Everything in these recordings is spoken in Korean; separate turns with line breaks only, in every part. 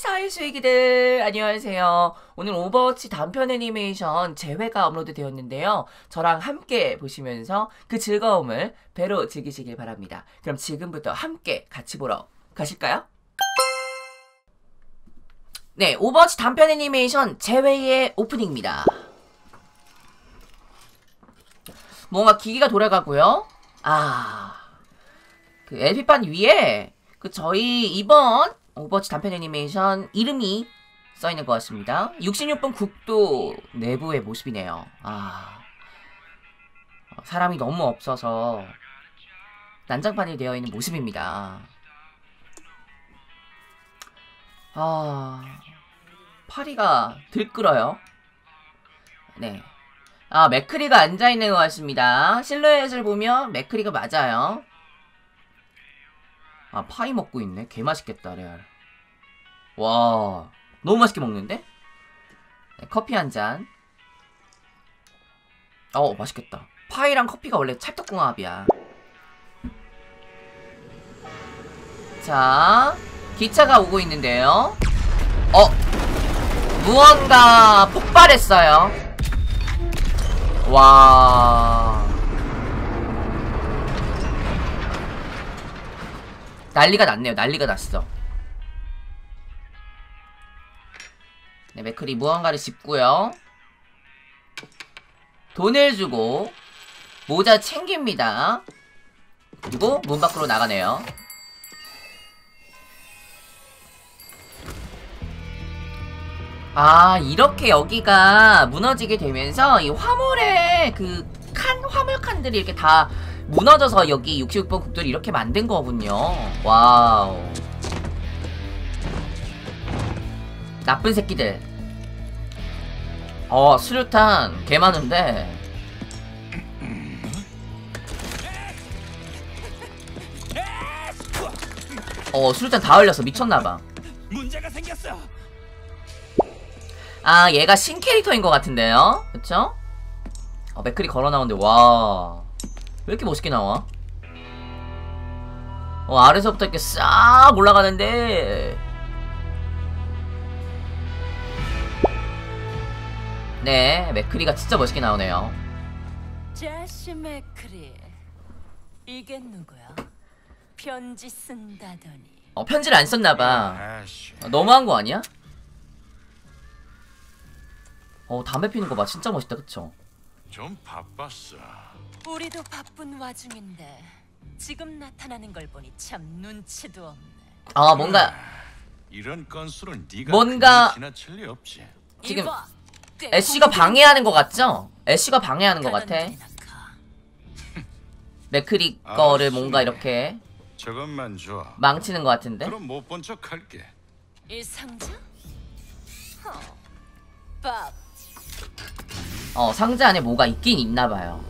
사회 수익이들 안녕하세요. 오늘 오버워치 단편 애니메이션 재회가 업로드 되었는데요. 저랑 함께 보시면서 그 즐거움을 배로 즐기시길 바랍니다. 그럼 지금부터 함께 같이 보러 가실까요? 네, 오버워치 단편 애니메이션 재회의 오프닝입니다. 뭔가 기기가 돌아가고요. 아, 그 LP판 위에 그 저희 이번 오버워치 단편 애니메이션 이름이 써있는 것 같습니다. 66번 국도 내부의 모습이네요. 아, 어, 사람이 너무 없어서 난장판이 되어 있는 모습입니다. 아, 파리가 들끓어요. 네. 아, 맥크리가 앉아있는 것 같습니다. 실루엣을 보면 맥크리가 맞아요. 아, 파이 먹고 있네. 개 맛있겠다, 레알. 와, 너무 맛있게 먹는데? 네, 커피 한 잔. 어, 맛있겠다. 파이랑 커피가 원래 찰떡궁합이야. 자, 기차가 오고 있는데요. 어, 무언가 폭발했어요. 와. 난리가 났네요. 난리가 났어. 네, 맥클이 무언가를 짚고요. 돈을 주고 모자 챙깁니다. 그리고 문 밖으로 나가네요. 아 이렇게 여기가 무너지게 되면서 이 화물에 그 칸 화물 칸들이 이렇게 다 무너져서 여기 66번 국들이 이렇게 만든 거군요. 와우. 나쁜 새끼들. 어 수류탄 개 많은데. 어 수류탄 다 흘렸어 미쳤나봐.
문제가 생겼어.
아 얘가 신캐릭터인 것 같은데요 그쵸? 어 맥클이 걸어 나오는데 와 왜 이렇게 멋있게 나와? 어 아래서부터 이렇게 싹 올라가는데 네 맥크리가 진짜 멋있게 나오네요
제시 맥크리 이게 누구야? 편지 쓴다더니
어 편지를 안 썼나봐. 어, 너무한 거 아니야? 어 담배 피는 거 봐 진짜 멋있다 그쵸?
좀 바빴어.
우리도 바쁜 와중인데 지금 나타나는 걸 보니 참 눈치도 없네
아 뭔가
이런 건수는 네가
뭔가-
그냥 지나칠 리 없지.
지금
이봐, 꽤
애쉬가 방해하는 것 같죠? 애쉬가 방해하는 것 같아. 맥크리 거를. 뭔가 이렇게
저것만 줘.
망치는 것 같은데?
그럼 못 본 척 할게.
이 상자? 밥
어, 상자 안에 뭐가 있긴 있나 봐요.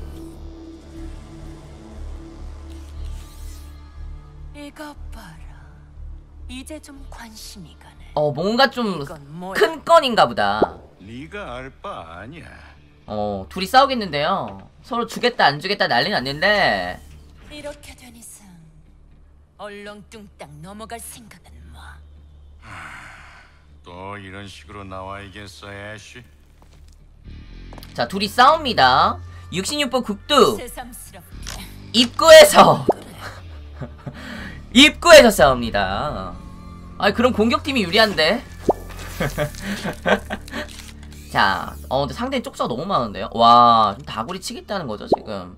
이것 봐라 이제 좀 관심이 가네
어, 뭔가 좀? 큰 건인가 보다.
네가 알 바 아니야.
어, 둘이 싸우겠는데요. 서로 주겠다, 안 주겠다 난리 났는데.
이렇게 된 이상 얼렁뚱땅 넘어갈 생각은 마.
또 이런 식으로 나와야겠어, 애쉬.
자, 둘이 싸웁니다. 66번 국두.
새삼스럽게
입구에서. 입구에서 싸웁니다. 아, 그럼 공격팀이 유리한데? 자, 어, 근데 상대는 쪽수가 너무 많은데요? 와, 좀 다구리 치겠다는 거죠, 지금.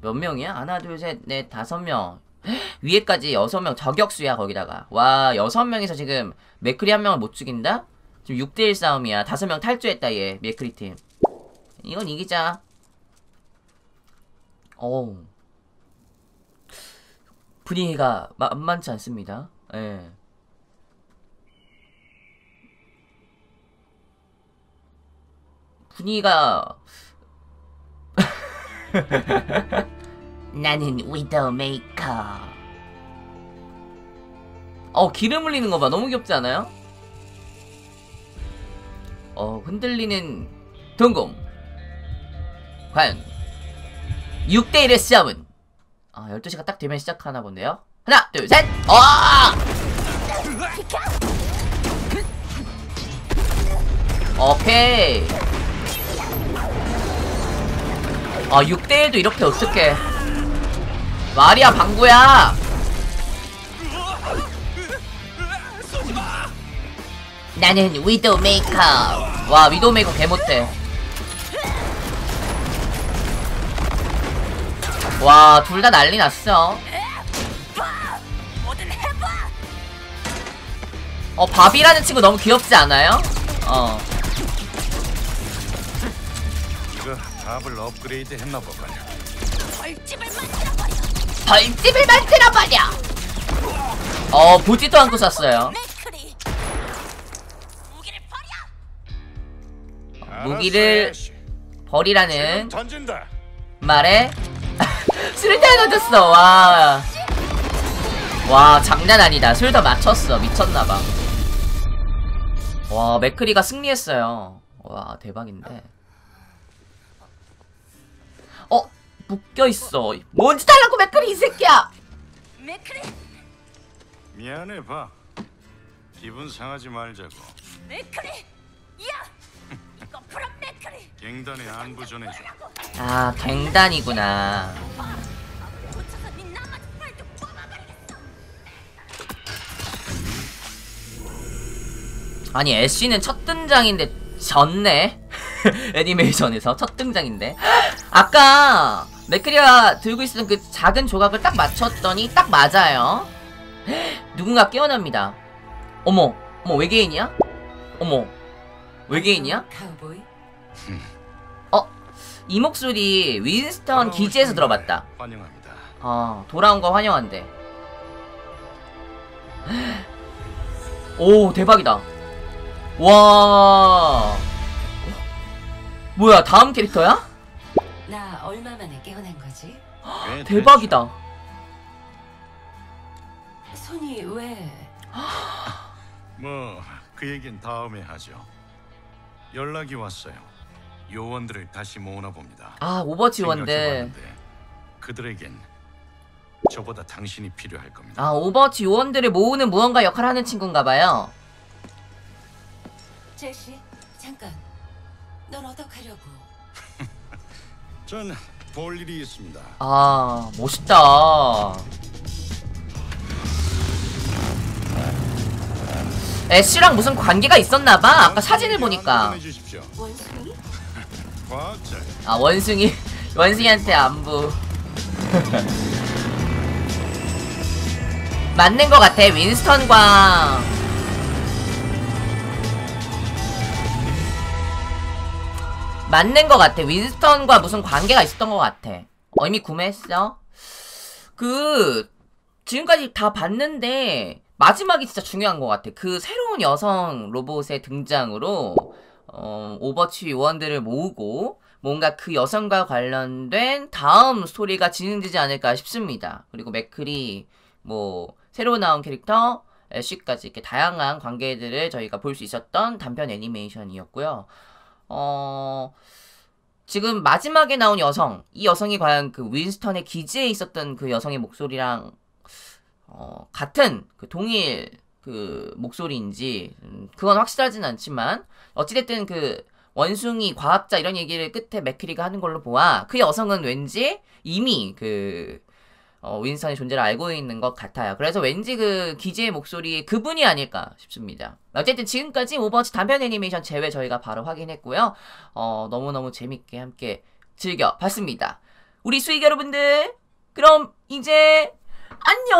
몇 명이야? 하나, 둘, 셋, 넷, 다섯 명. 위에까지 여섯 명 저격수야, 거기다가. 와, 여섯 명에서 지금 맥크리 한 명을 못 죽인다? 지금 6대1 싸움이야. 다섯 명 탈주했다, 얘, 맥크리 팀. 이건 이기자. 어우. 분위기가 만만치 않습니다. 예. 분위기가 나는 위더 메이커. 어 기름 흘리는 거 봐. 너무 귀엽지 않아요? 어 흔들리는 동공. 과연 6대1의 싸움은 아 12시가 딱 되면 시작하나 본데요? 하나 둘셋 어! 오케이. 아, 6대1도 이렇게 어떡해. 마리아 방구야! 나는 위도우 메이커. 와, 위도우 메이커 개 못해. 와, 둘 다 난리 났어. 어, 밥이라는 친구 너무 귀엽지 않아요? 어.
이거 밥을 업그레이드 했나 보군.
벌집을 만들어버려.
벌집을 만들어버려! 어, 보지도 않고 쐈어요.
맥크리. 무기를 버려.
무기를 버리라는. 말에 수류탄 던졌어 와. 와 장난 아니다 수류탄 맞췄어 미쳤나봐 와 맥크리가 승리했어요 와 대박인데 어 묶여있어 뭔지 달라고 맥크리 이 새끼야
맥크리.
미안해 봐. 기분 상하지 말자고.
맥크리. 야. 이거 풀어 맥크리.
갱단에 안부 전해줘.
아 갱단이구나
네.
아니 애쉬는 첫 등장인데 졌네 애니메이션에서 첫 등장인데 아까 맥크리가 들고 있었던 그 작은 조각을 딱 맞췄더니 딱 맞아요 누군가 깨어납니다 어머 어머 외계인이야? 어머 외계인이야?
카우보이.
이 목소리 윈스턴 기지에서 들어봤다
환영합니다.
아 돌아온 거 환영한대 오 대박이다 와 뭐야 다음 캐릭터야?
나 얼마 만에 깨어난 거지?
왜
대박이다
손이 왜?
뭐 그 얘긴 다음에 하죠. 연락이 왔어요. 요원들을 다시 모으나 봅니다.
아 오버워치 원들
생각해봤는데 그들에겐 저보다 당신이 필요할 겁니다.
아 오버워치 요원들을 모으는 무언가 역할을 하는 친구인가봐요
제시, 잠깐. 넌 어떡하려고?
전 볼 일이 있습니다.
아 멋있다 애쉬랑 무슨 관계가 있었나봐 아까 사진을 보니까
보내주십시오.
원숭이?
아 원숭이 원숭이한테 안부 맞는 것 같아 윈스턴과 맞는 것 같아 윈스턴과 무슨 관계가 있었던 것 같아 어, 이미 구매했어? 그 지금까지 다 봤는데 마지막이 진짜 중요한 것 같아 그 새로운 여성 로봇의 등장으로 어, 오버치 요원들을 모으고 뭔가 그 여성과 관련된 다음 스토리가 진행되지 않을까 싶습니다. 그리고 맥클이 뭐 새로 나온 캐릭터 애쉬까지 이렇게 다양한 관계들을 저희가 볼 수 있었던 단편 애니메이션이었고요. 어 지금 마지막에 나온 여성 이 여성이 과연 그 윈스턴의 기지에 있었던 그 여성의 목소리랑 어, 같은 그 동일 그 목소리인지 음, 그건 확실하진 않지만 어찌됐든 그 원숭이 과학자 이런 얘기를 끝에 맥크리가 하는 걸로 보아 그 여성은 왠지 이미 그 어, 윈스턴의 존재를 알고 있는 것 같아요. 그래서 왠지 그 기지의 목소리 그분이 아닐까 싶습니다. 어쨌든 지금까지 오버워치 단편 애니메이션 제외 저희가 바로 확인했고요. 어, 너무너무 재밌게 함께 즐겨봤습니다. 우리 수익 여러분들 그럼 이제 안녕